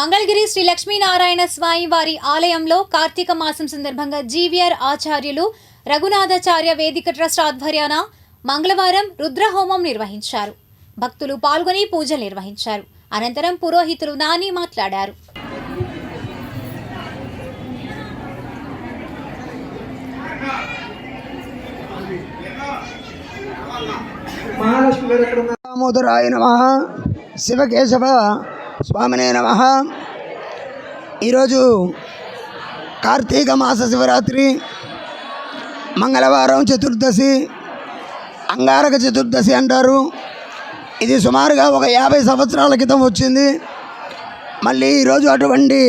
మంగళగిరి శ్రీ లక్ష్మీనారాయణ స్వామి వారి ఆలయంలో కార్తీక మాసం సందర్భంగా జీవీఆర్ ఆచార్యులు రఘునాథాచార్య వేదిక ట్రస్ట్ ఆధ్వర్యాన మంగళవారం రుద్రహోమం నిర్వహించారు. భక్తులు పాల్గొని పూజలు నిర్వహించారు. అనంతరం పురోహితులు నాని మాట్లాడారు. దామోదరాయ నమ. శివకేశవ స్వామినే నమ. ఈరోజు కార్తీక మాస శివరాత్రి మంగళవారం చతుర్దశి అంగారక చతుర్దశి అంటారు. ఇది సుమారుగా ఒక యాభై సంవత్సరాల క్రితం వచ్చింది. మళ్ళీ ఈరోజు అటువంటి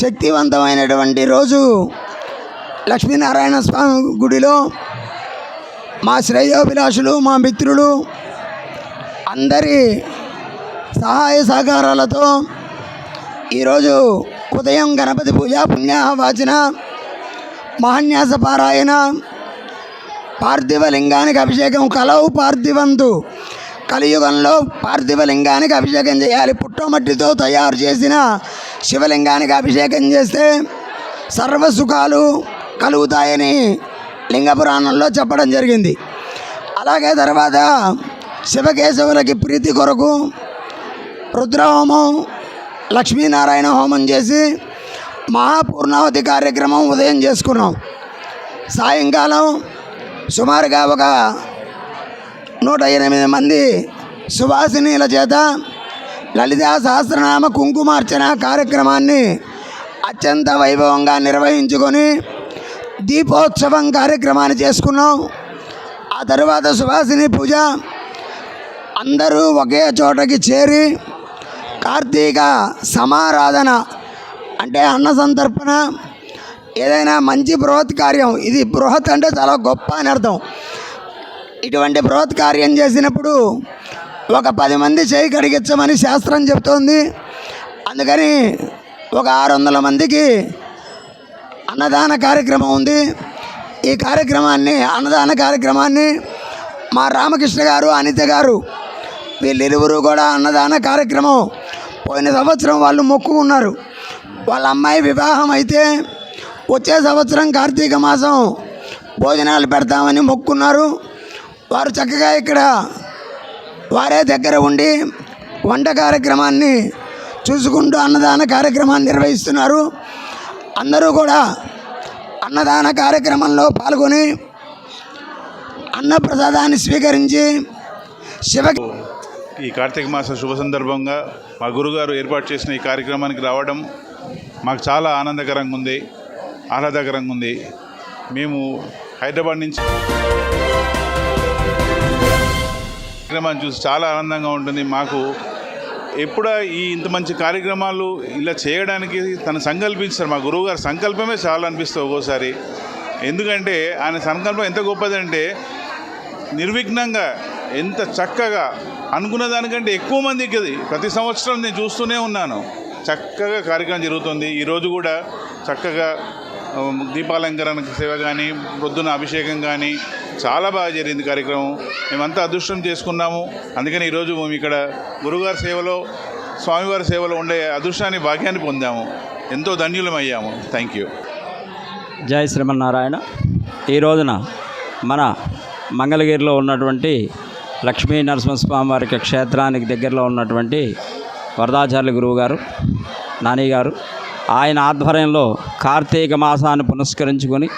శక్తివంతమైనటువంటి రోజు లక్ష్మీనారాయణ స్వామి గుడిలో మా శ్రేయోభిలాషులు మా మిత్రులు అందరి సహాయ సహకారాలతో ఈరోజు ఉదయం గణపతి పూజ పుణ్యాహవాచన మహాన్యాస పారాయణ పార్థివ లింగానికి అభిషేకం కలవు పార్థివంతు కలియుగంలో పార్థివ లింగానికి అభిషేకం చేయాలి. పుట్టమట్టితో తయారు చేసిన శివలింగానికి అభిషేకం చేస్తే సర్వ సుఖాలు కలుగుతాయని లింగ పురాణంలో చెప్పడం జరిగింది. అలాగే తర్వాత శివకేశవులకి ప్రీతి కొరకు రుద్రహోమం లక్ష్మీనారాయణ హోమం చేసి మహాపూర్ణావతి కార్యక్రమం ఉదయం చేసుకున్నాం. సాయంకాలం సుమారుగా ఒక నూట ఎనిమిది మంది సువాసినీల చేత లలితా సహస్రనామ కుంకుమార్చన కార్యక్రమాన్ని అత్యంత వైభవంగా నిర్వహించుకొని దీపోత్సవం కార్యక్రమాన్ని చేసుకున్నాం. ఆ తర్వాత సువాసిని పూజ అందరూ ఒకే చోటకి చేరి కార్తీక సమారాధన అంటే అన్న సంతర్పణ ఏదైనా మంచి బృహత్ కార్యం ఇది బృహత్ అంటే చాలా గొప్ప అని అర్థం. ఇటువంటి బృహత్ కార్యం చేసినప్పుడు ఒక పది మంది చేయి కడిగించమని శాస్త్రం చెప్తోంది. అందుకని ఒక ఆరు వందల మందికి అన్నదాన కార్యక్రమం ఉంది. ఈ కార్యక్రమాన్ని అన్నదాన కార్యక్రమాన్ని మా రామకృష్ణ గారు అనిత గారు వీళ్ళిరువురు కూడా అన్నదాన కార్యక్రమం. పోయిన సంవత్సరం వాళ్ళు మొక్కుకున్నారు. వాళ్ళ అమ్మాయి వివాహం అయితే వచ్చే సంవత్సరం కార్తీక మాసం భోజనాలు పెడతామని మొక్కున్నారు. వారు చక్కగా ఇక్కడ వారే దగ్గర ఉండి వంట కార్యక్రమాన్ని చూసుకుంటూ అన్నదాన కార్యక్రమాన్ని నిర్వహిస్తున్నారు. అందరూ కూడా అన్నదాన కార్యక్రమంలో పాల్గొని అన్నప్రసాదాన్ని స్వీకరించి శివ ఈ కార్తీక మాస శుభ సందర్భంగా మా గురుగారు ఏర్పాటు చేసిన ఈ కార్యక్రమానికి రావడం మాకు చాలా ఆనందకరంగా ఉంది ఆహ్లాదకరంగా ఉంది. మేము హైదరాబాద్ నుంచి కార్యక్రమాన్ని చూసి చాలా ఆనందంగా ఉంటుంది. మాకు ఎప్పుడ ఈ ఇంత మంచి కార్యక్రమాలు ఇలా చేయడానికి తను సంకల్పించారు. మా గురువుగారు సంకల్పమే చాలా అనిపిస్తుంది ఒక్కోసారి. ఎందుకంటే ఆయన సంకల్పం ఎంత గొప్పదంటే నిర్విఘ్నంగా ఎంత చక్కగా అనుకున్న దానికంటే ఎక్కువ మందికి అది ప్రతి సంవత్సరం నేను చూస్తూనే ఉన్నాను. చక్కగా కార్యక్రమం జరుగుతుంది. ఈరోజు కూడా చక్కగా దీపాలంకరణ సేవ కానీ పొద్దున అభిషేకం కానీ చాలా బాగా జరిగింది కార్యక్రమం. మేమంతా అదృష్టం చేసుకున్నాము. అందుకని ఈరోజు మేము ఇక్కడ గురుగారి సేవలో స్వామివారి సేవలో ఉండే అదృష్టాన్ని భాగ్యాన్ని పొందాము. ఎంతో ధన్యులమయ్యాము. థ్యాంక్ యూ జై శ్రీమన్నారాయణ. ఈ రోజున మన మంగళగిరిలో ఉన్నటువంటి లక్ష్మీ నరసింహస్వామి వారికి క్షేత్రానికి దగ్గరలో ఉన్నటువంటి వరదాచార్య గురువు గారు నాని గారు ఆయన ఆధ్వర్యంలో కార్తీక మాసాన్ని పునస్కరించుకొని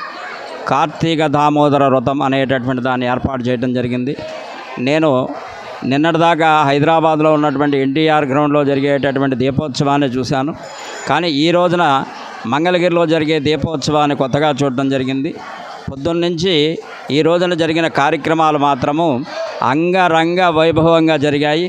కార్తీక దామోదర వ్రతం అనేటటువంటి దాన్ని ఏర్పాటు చేయడం జరిగింది. నేను నిన్నటిదాకా హైదరాబాద్లో ఉన్నటువంటి ఎన్టీఆర్ గ్రౌండ్లో జరిగేటటువంటి దీపోత్సవాన్ని చూశాను. కానీ ఈ రోజున మంగళగిరిలో జరిగే దీపోత్సవాన్ని కొత్తగా చూడడం జరిగింది. పొద్దున్నుంచి ఈ రోజున జరిగిన కార్యక్రమాలు మాత్రము అంగరంగ వైభవంగా జరిగాయి.